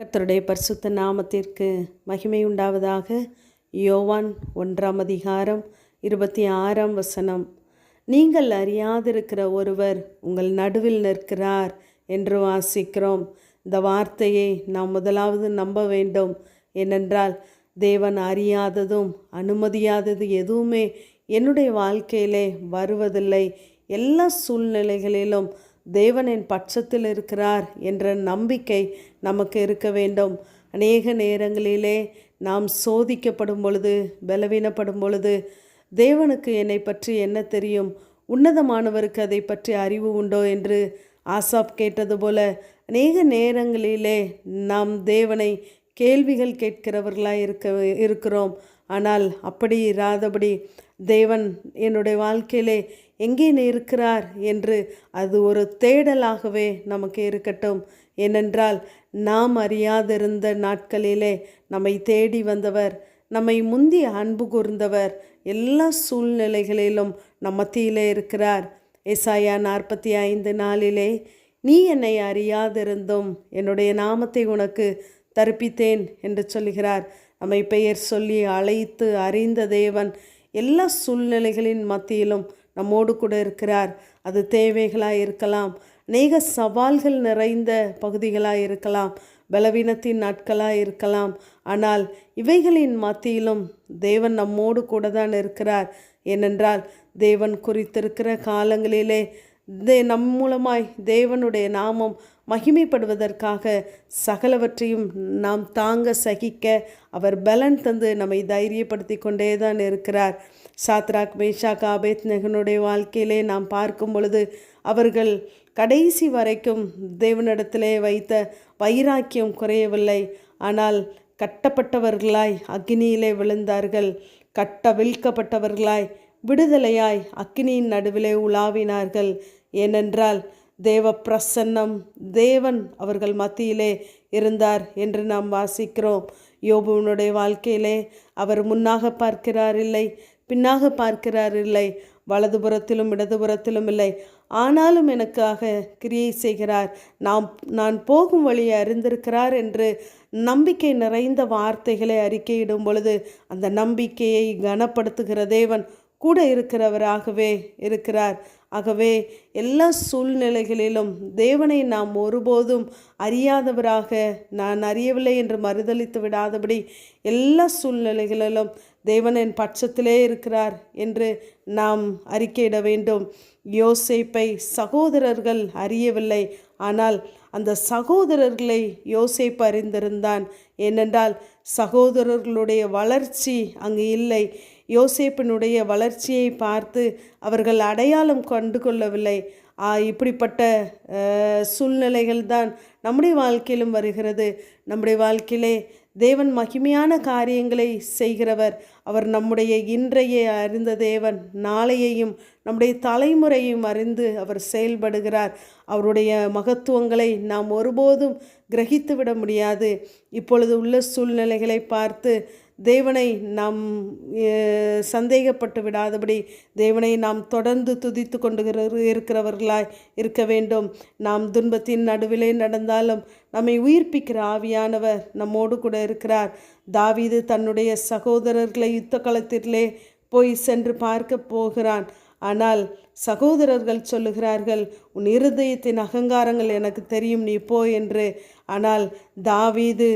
கத்தருடைய பரிசுத்த நாமத்திற்கு மகிமை உண்டாவதாக. யோவான் ஒன்றாம் அதிகாரம் இருபத்தி ஆறாம் வசனம். நீங்கள் அறியாதிருக்கிற ஒருவர் உங்கள் நடுவில் நிற்கிறார் என்று வாசிக்கிறோம். இந்த வார்த்தையை நாம் முதலாவது நம்ப வேண்டும். ஏனென்றால் தேவன் அறியாததும் அனுமதியாதது எதுவுமே என்னுடைய வாழ்க்கையிலே வருவதில்லை. எல்லா சூழ்நிலைகளிலும் தேவன் என் பட்சத்தில் இருக்கிறார் என்ற நம்பிக்கை நமக்கு இருக்க வேண்டும். அநேக நேரங்களிலே நாம் சோதிக்கப்படும் பொழுது பலவீனப்படும் பொழுது தேவனுக்கு என்னை பற்றி என்ன தெரியும்? உன்னதமானவருக்கு அதை பற்றி அறிவு உண்டோ என்று ஆசாப் கேட்டது போல அநேக நேரங்களிலே நாம் தேவனை கேள்விகள் கேட்கிறவர்களாக இருக்க இருக்கிறோம். ஆனால் அப்படி இராதபடி தேவன் என்னுடைய வாழ்க்கையிலே எங்கே இருக்கிறார் என்று அது ஒரு தேடலாகவே நமக்கு இருக்கட்டும். ஏனென்றால் நாம் அறியாதிருந்த நாட்களிலே நம்மை தேடி வந்தவர் நம்மை முந்தி அன்பு கூர்ந்தவர் எல்லா சூழ்நிலைகளிலும் நம் மத்தியிலே இருக்கிறார். எசாயா நாற்பத்தி ஐந்து நாளிலே நீ என்னை அறியாதிருந்தும் என்னுடைய நாமத்தை உனக்கு தரிப்பித்தேன் என்று சொல்கிறார் நம்மை பெயர் சொல்லி அழைத்து அறிந்த தேவன் எல்லா சூழ்நிலைகளின் மத்தியிலும் நம்மோடு கூட இருக்கிறார். அது தேவைகளாக இருக்கலாம். அநேக சவால்கள் நிறைந்த பகுதிகளாக இருக்கலாம். பலவீனத்தின் நாட்களாக இருக்கலாம். ஆனால் இவைகளின் மத்தியிலும் தேவன் நம்மோடு கூட தான் இருக்கிறார். ஏனென்றால் தேவன் குறித்திருக்கிற காலங்களிலே தே நம் மூலமாய் தேவனுடைய நாமம் மகிமைப்படுவதற்காக சகலவற்றையும் நாம் தாங்க சகிக்க அவர் பலன் தந்து நம்மை தைரியப்படுத்தி கொண்டே தான் இருக்கிறார். சாத்ராக் மேஷாக் ஆபேத் நெகனுடைய வாழ்க்கையிலே நாம் பார்க்கும் பொழுது அவர்கள் கடைசி வரைக்கும் தேவனிடத்திலே வைத்த வைராக்கியம் குறையவில்லை. ஆனால் கட்டப்பட்டவர்களாய் அக்னியிலே விழுந்தார்கள். கட்ட விழ்க்கப்பட்டவர்களாய் விடுதலையாய் அக்னியின் நடுவிலே உலாவினார்கள். ஏனென்றால் தேவ பிரசன்னம் தேவன் அவர்கள் மத்தியிலே இருந்தார் என்று நாம் வாசிக்கிறோம். யோபுவனுடைய வாழ்க்கையிலே அவர் முன்னாக பார்க்கிறார் இல்லை. பின்னாக பார்க்கிறார் இல்லை. வலதுபுறத்திலும் இடதுபுறத்திலும் இல்லை. ஆனாலும் எனக்காக கிரியை செய்கிறார். நாம் நான் போகும் வழியை அறிந்திருக்கிறார் என்று நம்பிக்கை நிறைந்த வார்த்தைகளை அறிக்கையிடும் பொழுது அந்த நம்பிக்கையை கனப்படுத்துகிற தேவன் கூட இருக்கிறவராகவே இருக்கிறார். ஆகவே எல்லா சூழ்நிலைகளிலும் தேவனை நாம் ஒருபோதும் அறியாதவராக நான் அறியவில்லை என்று மறுதளித்து விடாதபடி எல்லா சூழ்நிலைகளிலும் தேவனின் பட்சத்திலே இருக்கிறார் என்று நாம் அறிக்கையிட வேண்டும். யோசேப்பை சகோதரர்கள் அறியவில்லை. ஆனால் அந்த சகோதரர்களை யோசேப்பு அறிந்திருந்தான். ஏனென்றால் சகோதரர்களுடைய வளர்ச்சி அங்கு இல்லை. யோசேப்பினுடைய வளர்ச்சியை பார்த்து அவர்கள் அடையாளம் கண்டு கொள்ளவில்லை. இப்படிப்பட்ட சூழ்நிலைகள் தான் நம்முடைய வாழ்க்கையிலும் வருகிறது. நம்முடைய வாழ்க்கையிலே தேவன் மகிமையான காரியங்களை செய்கிறவர். அவர் நம்முடைய இன்றைய அறிந்த தேவன் நாளையையும் நம்முடைய தலைமுறையும் அறிந்து அவர் செயல்படுகிறார். அவருடைய மகத்துவங்களை நாம் ஒருபோதும் கிரகித்து விட முடியாது. இப்பொழுது உள்ள சூழ்நிலைகளை பார்த்து தேவனை நாம் சந்தேகப்பட்டு விடாதபடி தேவனை நாம் தொடர்ந்து துதித்து கொண்டு இருக்கிறவர்களாய் இருக்க வேண்டும். நாம் துன்பத்தின் நடுவிலே நடந்தாலும் நம்மை உயிர்ப்பிக்கிற ஆவியானவர் நம்மோடு கூட இருக்கிறார். தாவீது தன்னுடைய சகோதரர்களை யுத்த களத்திலே போய் சென்று பார்க்க போகிறான். ஆனால் சகோதரர்கள் சொல்லுகிறார்கள் உன் இருதயத்தின் அகங்காரங்கள் எனக்கு தெரியும் நீ போ என்று. ஆனால் தாவீது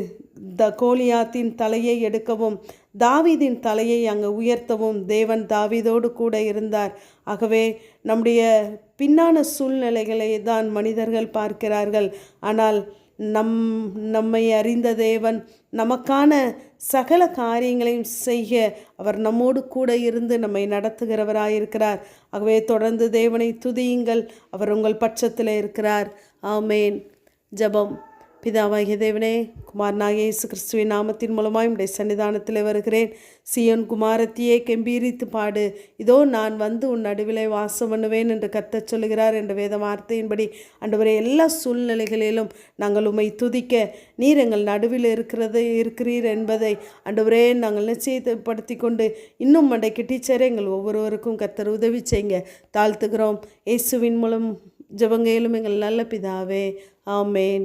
த கோலியாத்தின் தலையை எடுக்கவும் தாவீதின் தலையை அங்கு உயர்த்தவும் தேவன் தாவீதோடு கூட இருந்தார். ஆகவே நம்முடைய பின்னான சூழ்நிலைகளை தான் மனிதர்கள் பார்க்கிறார்கள். ஆனால் நம் நம்மை அறிந்த தேவன் நமக்கான சகல காரியங்களையும் செய்ய அவர் நம்மோடு கூட இருந்து நம்மை நடத்துகிறவராயிருக்கிறார். ஆகவே தொடர்ந்து தேவனை துதியுங்கள். அவர் உங்கள் பட்சத்தில் இருக்கிறார். ஆமேன். ஜபம். பிதாவாகிய தேவனே குமாரனாக இயேசு கிறிஸ்துவின் நாமத்தின் மூலமாய் உடைய சன்னிதானத்தில் வருகிறேன். சியோன் குமாரத்தியே கெம்பீரித்து பாடு. இதோ நான் வந்து உன் நடுவிலே வாசம் பண்ணுவேன் என்று கத்தச் சொல்லுகிறார் என்ற வேத வார்த்தையின்படி அன்றுவரை எல்லா சூழ்நிலைகளிலும் நாங்கள் உம்மை துதிக்க நீர் எங்கள் நடுவில் இருக்கிறது இருக்கிறீர் என்பதை அன்றுவரே நாங்கள் நிச்சயப்படுத்தி கொண்டு இன்னும் அன்றைக்கு டீச்சரே எங்கள் ஒவ்வொருவருக்கும் கத்தர் உதவி செய்யுங்க. தாழ்த்துகிறோம். இயேசுவின் மூலம் ஜபங்கையிலும் எங்கள் நல்ல பிதாவே. ஆமேன்.